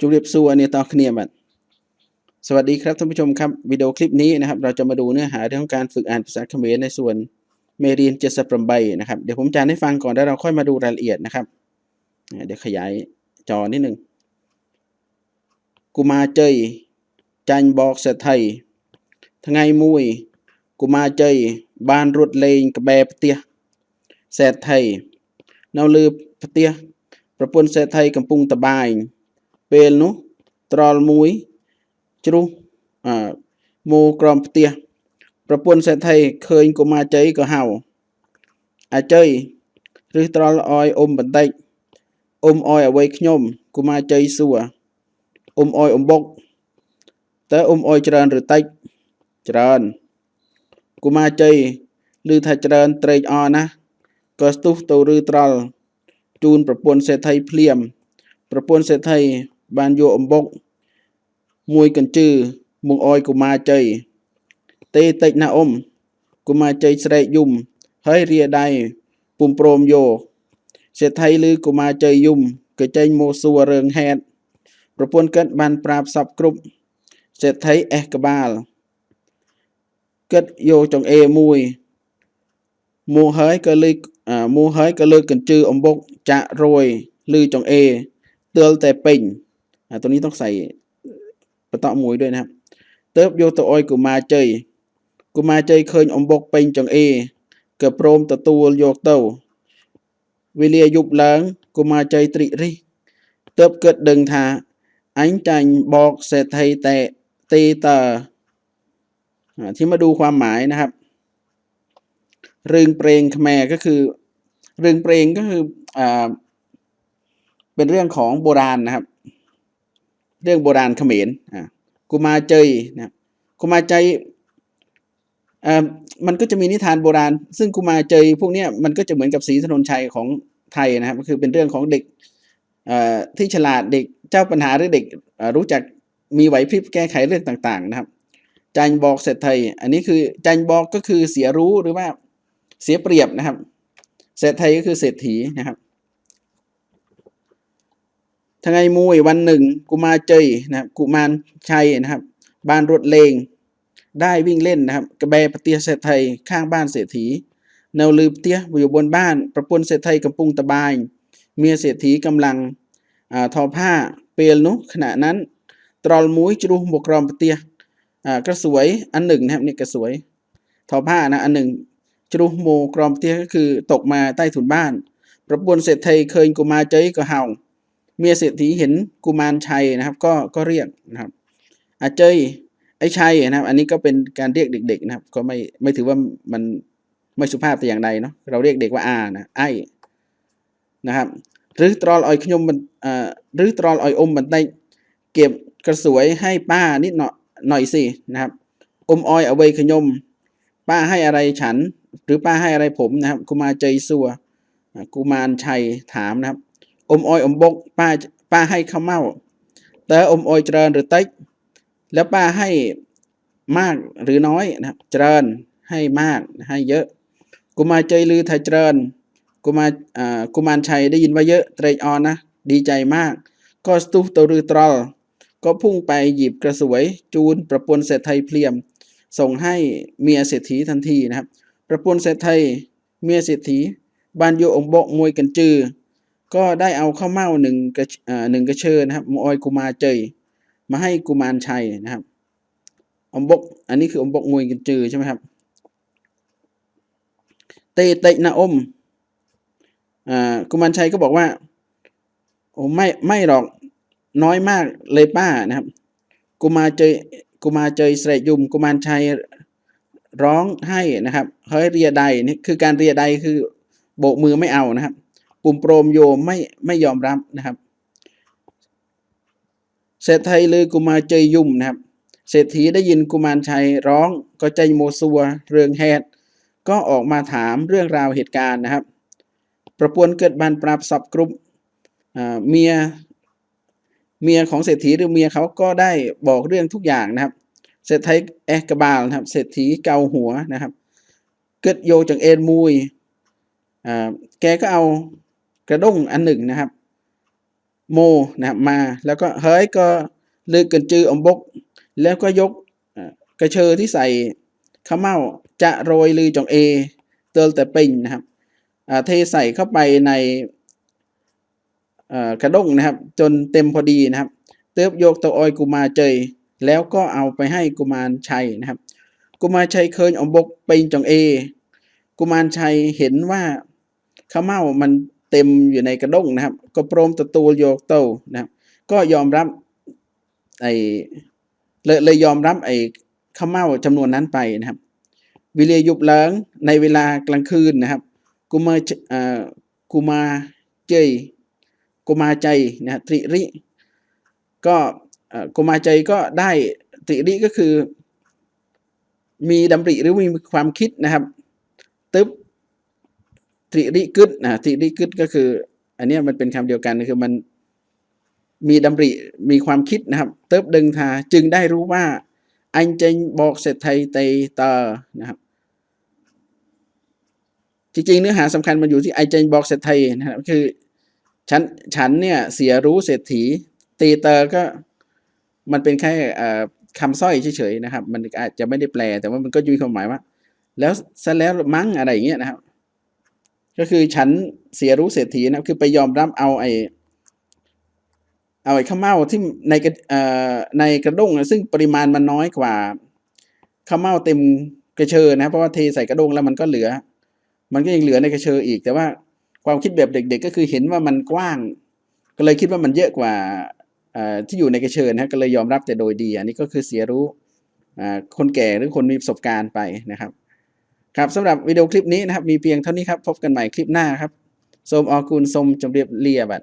จุบเรียบสู้อันี่ยต่อเนียบันสวัสดีครับท่านผู้ชมครับวิดีโอคลิปนี้นะครับ เราจะมาดูเนื้อหาเรื่องของการฝึกอ่านภาษาเขมรในส่วนเมรีนเจสปรัมไบนะครับเดี๋ยวผมจานให้ฟังก่อนแล้วเราค่อยมาดูรายละเอียดนะครับ เดี๋ยวขยายจอนิดหนึ่งกูมาเจยจันบอกเสไทยทั้งไงมุยกูมาเจยบานรุดเลงกระแบปเตียเสไทยนาลือปเตียประปนเสไทยกำปุงตะบาย ពេលនោះត្រល់មួយជ្រុះអឺមកក្រំផ្ទះប្រពន្ធសេដ្ឋីឃើញកុមារជ័យក៏ហៅអាជ័យឬត្រល់អោយអ៊ំបន្តិចអ៊ំអោយអ្វីខ្ញុំកុមារជ័យសួរអ៊ំអោយអំបុកតើអ៊ំអោយច្រើនឬតិចច្រើនកុមារជ័យឮថាច្រើនត្រេកអរណាស់ក៏ស្ទុះទៅឬត្រល់ជូនប្រពន្ធសេដ្ឋីភ្លាមប្រពន្ធសេដ្ឋី បានយកអំបុកមួយកញ្ជឺមកអោយកុមារជ័យទេតិចណាអ៊ំកុមារជ័យស្រែកយំហើយរាដៃពុំព្រមយកសេដ្ឋីឬកុមារជ័យយំក៏ចេញមកសួររឿងហេតុប្រពន្ធកិតបានប្រាប់សពគ្រប់សេដ្ឋីអេះក្បាលគិតយកចង្អេមួយមកហើយក៏លើកអឺមកហើយក៏លើកកញ្ជឺអំបុកចាក់រយឬចង្អេទើលតែពេញអា ตัวนี้ต้องใส่ประตามวยด้วยนะครับเติบโยตัวออยกูมาเจยกูมาเจยเคยอมบกเป็นจังเอเกือโโรมตะตัวโยกเต้าวิเลียยุบหลังกูมาเจยตริริเติบเกิดดึงทาอันจังบอกเศรษฐีแต่ตีตาที่มาดูความหมายนะครับ เรื่องเพลงแมก็คือ เรื่องเพลงก็คืออเป็นเรื่องของโบราณนะครับ เรื่องโบราณเขมรอ่ากุมาเจยนะกุมารเจยอ่ามันก็จะมีนิทานโบราณ ซึ่งกุมาเจยพวกเนี้ยมันก็จะเหมือนกับศรีถนนชัยของไทยนะครับก็คือเป็นเรื่องของเด็กอ่อที่ฉลาดเด็กเจ้าปัญหาหรือเด็กอ่อรู้จักมีไหวพริบแก้ไขเรื่องต่างๆนะครับจันบอกเสร็จไทย อันนี้คือจันบอกก็คือเสียรู้หรือว่าเสียเปรียบนะครับเศรษฐีก็คือเศรษฐีนะครับ ทั้งไงมวยวันหนึ่งกุมารเจยนะครับกุมารชัยนะครับ บ้านรถเลง ได้วิ่งเล่นนะครับ กระแบปเตียเศรษฐีข้างบ้านเศรษฐีแนวลือเตียอยู่บนบ้าน ประปนเศรษฐีกำปุงตะบาย เมียเศรษฐีกำลังอทอผ้าเปลนุขณะนั้น ตรอลมุ้ยจรูบกรอมปเตียอ่ากระสวยอันหนึ่งนะครับนี่กระสวยทอผ้านะอันหนึ่งจรูโมกรอมเตียก็คือตกมาใต้ถุนบ้าน ประปวนเศรษฐีเคยกุมาเจยก็เห่า เมียเศรษฐีเห็นกุมารชัยนะครับ ก็ก็เรียกนะครับอาเจยไอ้ชัยนะครับ อันนี้ก็เป็นการเรียกเด็ก ๆ นะครับ ก็ไม่ไม่ถือว่ามันไม่สุภาพแต่อย่างใดเนาะเราเรียกเด็กว่าอานะไอ้นะครับ หรือตรอลออยขยมมันอ่าหรือตรอลออยอมบันไดเก็บกระสวยให้ป้านิดหน่อยหน่อยสินะครับ อมออยเอาไว้ขยม ป้าให้อะไรฉัน หรือป้าให้อะไรผมนะครับกุมารใจสัวกุมารชัยถามนะครับ อมออยอมบกป้าป้าให้ข้าวเม่าแต่อมออยเจริญหรือเต็กแล้วป้าให้มากหรือน้อยนะครับเจริญให้มากให้เยอะ กุมารใจลือไทยเจริญ กุมารอ่ากุมารชัยได้ยินว่าเยอะเตรออนนะดีใจมาก ก็สตุตรือตรอลก็พุ่งไปหยิบกระสวย จูนประปวนเศรษฐีเพลียม ส่งให้เมียเศรษฐีทันทีนะครับ ประปวนเศรษฐีเมียเศรษฐีบานโยองบกมวยกันจือ ก็ได้เอาข้าวเม่าหนึ่งกระหนึ่งกระเชิญนะครับมออยกุมาเจยมาให้กุมารชัยนะครับอมบก อันนี้คืออมบกมวยกันจือใช่ไหมครับ เตเตนะอมอ่ากุมารชัยก็บอกว่า โอ้ไม่ไม่หรอกน้อยมากเลยป้านะครับ กุมารเจยกุมารเจยเสรยุม กุมารชัยร้องให้นะครับเฮ้ยเรียใดนี่คือการเรียใดคือโบกมือไม่เอานะครับ ปุ่มโปรมโยมไม่ไม่ยอมรับนะครับ เศรษฐีลือกุมารเจยยุ่มนะครับ เศรษฐีได้ยินกุมารชัยร้องก็ใจโมซัวเรืองแฮดก็ออกมาถามเรื่องราวเหตุการณ์นะครับ ประปวนเกิดบานปราบสับกรุปอ่าเมียเมียของเศรษฐีหรือเมียเขาก็ได้บอกเรื่องทุกอย่างนะครับ เศรษฐีแอกบาลนะครับ เศรษฐีเกาหัวนะครับ เกิดโยจากเอ็นมุยแกก็เอา กระด้งอันหนึ่งนะครับ โมนะครับมาแล้วก็เฮ้ยก็ลือกันจืออมบก แล้วก็ยกกระเชอที่ใส่ข้าวเม่าจะโรยลือจงเอ เติลแต่ปิงนะครับเทใส่เข้าไปในกระด้งนะครับ จนเต็มพอดีนะครับ เติบโยกตัวออยกุมาเจยแล้วก็เอาไปให้กุมารชัยนะครับ กุมารชัยเคยอมบกปิงจงเอ กุมารชัยเห็นว่าข้าวเม่ามัน เต็มอยู่ในกระด้งนะครับ ก็โปรมตะตูโยกโตนะครับ ก็ยอมรับไอเลยเลยยอมรับไอข้าเม่าจำนวนนั้นไปนะครับ วิเลยุบเลิงในเวลากลางคืนนะครับกุมาเจเอ่อกุมาเจยกุมารใจนะตริริ ก็กุมาใจก็ได้ตริริก็คือ มีดำริหรือมีความคิดนะครับ ตึ๊บ ตริริกึดนะตริริกึดก็คือ อันนี้มันเป็นคำเดียวกันคือมันมีดำริมีความคิดนะครับ เติบดึงทาจึงได้รู้ว่า อันเจงบอกเสร็จไทยเตเตอร์นะครับ จริงๆ เนื้อหาสำคัญมันอยู่ที่ไอเจนบอกเศรษฐีนะครับ คือฉันฉันเนี่ยเสียรู้เศรษฐีตีเตอร์ก็มันเป็นแค่คำสร้อยเฉยๆนะครับ มันอาจจะไม่ได้แปล แต่ว่ามันก็มีความหมายว่า แล้วซะแล้วมั้งอะไรอย่างเงี้ยนะครับ ก็คือฉันเสียรู้เศรษฐีนะคือไปยอมรับเอาไอเอาไอ้ข้าวเม่าที่ในกระเอ่อในกระด้งนะซึ่งปริมาณมันน้อยกว่าข้าวเม่าเต็มกระเชอนะเพราะว่าเทใส่กระด้งแล้วมันก็เหลือ มันก็ยังเหลือในกระเชออีก แต่ว่าความคิดแบบเด็ก ๆ ก็คือเห็นว่ามันกว้าง ก็เลยคิดว่ามันเยอะกว่าที่อยู่ในกระเชอนะก็เลยยอมรับแต่โดยดี อันนี้ก็คือเสียรู้คนแก่หรือคนมีประสบการณ์ไปนะครับ ครับสำหรับวิดีโอคลิปนี้นะครับ มีเพียงเท่านี้ครับ พบกันใหม่คลิปหน้าครับ สมออกูลสมจำเรียบเรียบัด